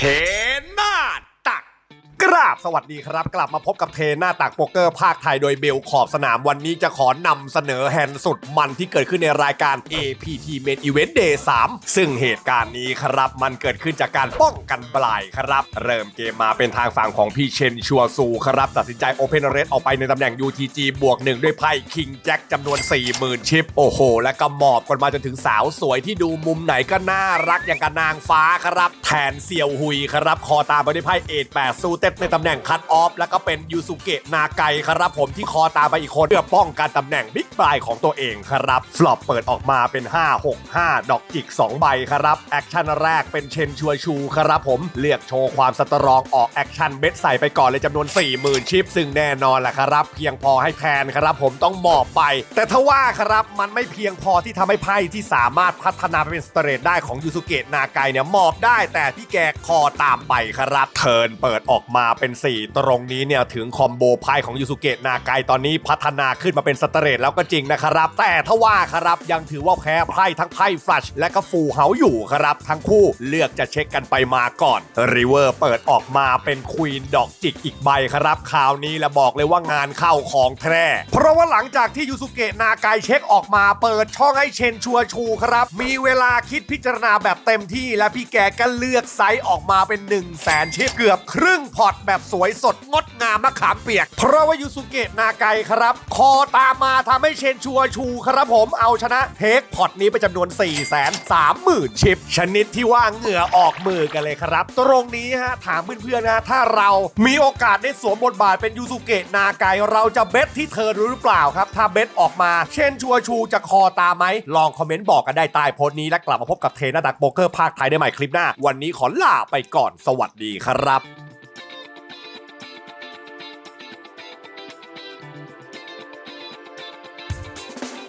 Hey! ราบสวัสดีครับ กลับมาพบกับเทหน้าตักโป๊กเกอร์ภาคไทยโดยเบลขอบสนามวันนี้จะขอนำเสนอแฮนด์สุดมันที่เกิดขึ้นในรายการ APT Main Event Day 3 ซึ่งเหตุการณ์นี้ครับมันเกิดขึ้นจากการป้องกันบลายครับ เริ่มเกมมาเป็นทางฝั่งของพี่เชนชัวซูครับตัดสินใจ Open r a t ออกไปในตำแหน่ง UTG บวกหนึ่งด้วยไพ่คิงแจ็คจำนวน 40,000 ชิป โอ้โห และก็หมอบกันมาจนถึงสาวสวยที่ดูมุมไหนก็น่ารักอย่างกับนางฟ้าครับแทนเซียวหุยครับคอตามไปด้วยไพ่เอทแปดซูเต็ดในตำแหน่งคัตออฟแล้วก็เป็นยูสุเกะนาไกครับผมที่คอตามไปอีกคนเพื่อป้องกันตำแหน่งบิ๊กบายของตัวเองครับฟลอปเปิดออกมาเป็น 5 6 5 ดอกจิก 2 ใบครับแอคชั่นแรกเป็นเชนชัวชูครับผมเลือกโชว์ความสตรองออกแอคชั่นเบ็ดใส่ไปก่อนเลยจำนวน 40,000 ชิป ซึ่งแน่นอนแหละครับ เพียงพอให้แทนครับผมต้องหมอบไป แต่ทว่าครับมันไม่เพียงพอที่ทำให้ไพ่ที่สามารถพัฒนาไปเป็นสเตรทได้ของยูสุเกะนาไกเนี่ยหมอบได้แต่พี่แกคอตามไปครับเทิร์นเปิดออกมาเป็น 4 ตรงนี้เนี่ยถึงคอมโบไพ่ของยูสุเกะนาไกตอนนี้พัฒนาขึ้นมาเป็นสเตรทแล้วก็จริงนะครับ แต่ทว่าครับยังถือว่าแพ้ไพ่ทั้งไพ่ฟลัชและก็ฟูเฮาอยู่ครับ ทั้งคู่เลือกจะเช็คกันไปมาก่อนริเวอร์เปิดออกมาเป็นควีนดอกจิกอีกใบครับคราวนี้และบอกเลยว่างานเข้าของแท้เพราะว่าหลังจากที่ยูสุเกะนาไกเช็คออกมาเปิดช่องให้เชนชัวชูครับ มีเวลาคิดพิจารณาแบบเต็มที่และพี่แกก็เลือกไซส์ออกมาเป็น 1 0 0 0 0แสนชิปเกือบครึ่งพอร์ตแบบสวยสดงดงามมะขามเปียก เพราะว่ายูสุเกะนาไกครับ คอตามมาทำให้เชนชัวชูครับผมเอาชนะเทคพอตนี้ไปจำนวน 4 3 0 0 0 0 ชิป ชนิดที่ว่าเหงื่อออกมือกันเลยครับ ตรงนี้ฮะถามเพื่อนๆนะถ้าเรามีโอกาสได้สวมบทบาทเป็นยูสุเกะนาไกเราจะเบสที่เธอหรือเปล่าครับ ถ้าเบสออกมา เช่นชัวชูจะคอตามไหม ลองคอมเมนต์บอกกันได้ใต้โพสต์นี้และกลับมาพบกับเทนนาดักโบเกอร์ภาคไทยได้ใหม่คลิปหน้า วันนี้ขอลาไปก่อนสวัสดีครับ